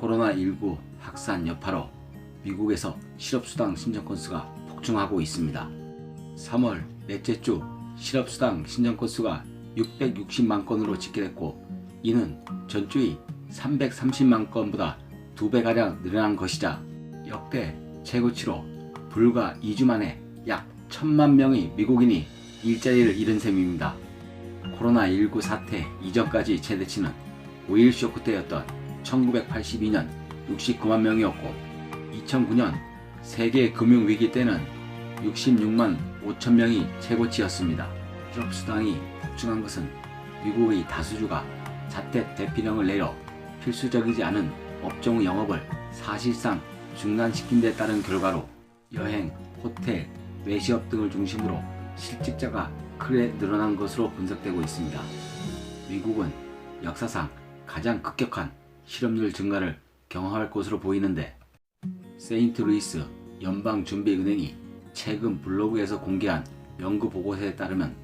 코로나19 확산 여파로 미국에서 실업수당 신청 건수가 폭증하고 있습니다. 3월 넷째 주 실업수당 신청 건수가 660만 건으로 집계됐고 이는 전주의 330만 건보다 2배가량 늘어난 것이자 역대 최고치로 불과 2주 만에 약 1000만 명의 미국인이 일자리를 잃은 셈입니다. 코로나19 사태 이전까지 최대치는 5일 쇼크 때였던 1982년 69만 명이었고 2009년 세계 금융위기 때는 66만 5천 명이 최고치였습니다. 실업수당이 폭증한 것은 미국의 다수주가 자택 대피령을 내려 필수적이지 않은 업종 영업을 사실상 중단시킨 데 따른 결과로 여행, 호텔, 외식업 등을 중심으로 실직자가 크게 늘어난 것으로 분석되고 있습니다. 미국은 역사상 가장 급격한 실업률 증가를 경험할 것으로 보이는데 세인트루이스 연방준비은행이 최근 블로그에서 공개한 연구 보고서에 따르면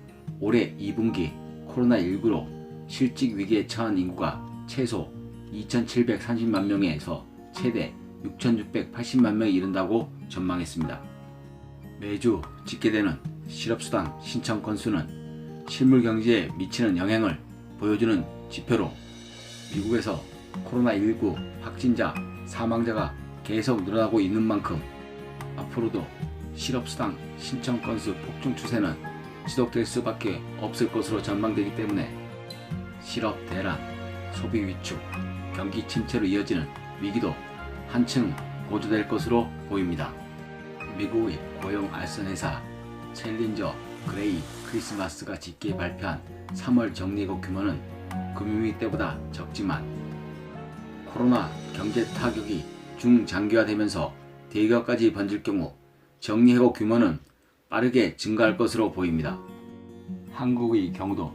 올해 2분기 코로나19로 실직 위기에 처한 인구가 최소 2,730만 명에서 최대 6,680만 명에 이른다고 전망했습니다. 매주 집계되는 실업수당 신청 건수는 실물 경제에 미치는 영향을 보여주는 지표로 미국에서 코로나19 확진자, 사망자가 계속 늘어나고 있는 만큼 앞으로도 실업수당 신청 건수 폭증 추세는 지속될 수밖에 없을 것으로 전망되기 때문에 실업 대란, 소비 위축, 경기 침체로 이어지는 위기도 한층 고조될 것으로 보입니다. 미국의 고용 알선 회사 챌린저 그레이 크리스마스가 직계 발표한 3월 정리해고 규모는 금융위기 때보다 적지만 코로나 경제 타격이 중장기화되면서 대기업까지 번질 경우 정리해고 규모는 빠르게 증가할 것으로 보입니다. 한국의 경우도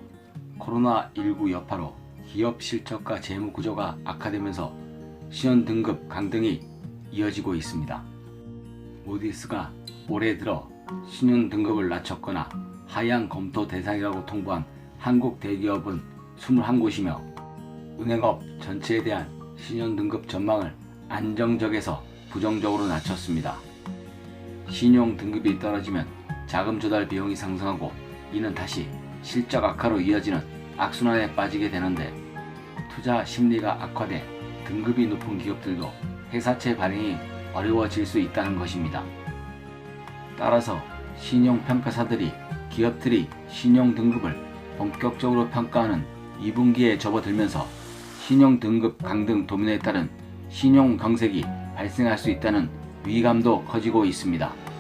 코로나19 여파로 기업 실적과 재무 구조가 악화되면서 신용 등급 강등이 이어지고 있습니다. 모디스가 올해 들어 신용 등급을 낮췄거나 하향 검토 대상이라고 통보한 한국 대기업은 21곳이며 은행업 전체에 대한 신용 등급 전망을 안정적에서 부정적으로 낮췄습니다. 신용 등급이 떨어지면 자금 조달 비용이 상승하고 이는 다시 실적 악화로 이어지는 악순환에 빠지게 되는데 투자 심리가 악화돼 등급이 높은 기업들도 회사채 발행이 어려워질 수 있다는 것입니다. 따라서 신용평가사들이 기업들이 신용 등급을 본격적으로 평가하는 2분기에 접어들면서 신용 등급 강등 도면에 따른 신용 경색이 발생할 수 있다는 위감도 커지고 있습니다.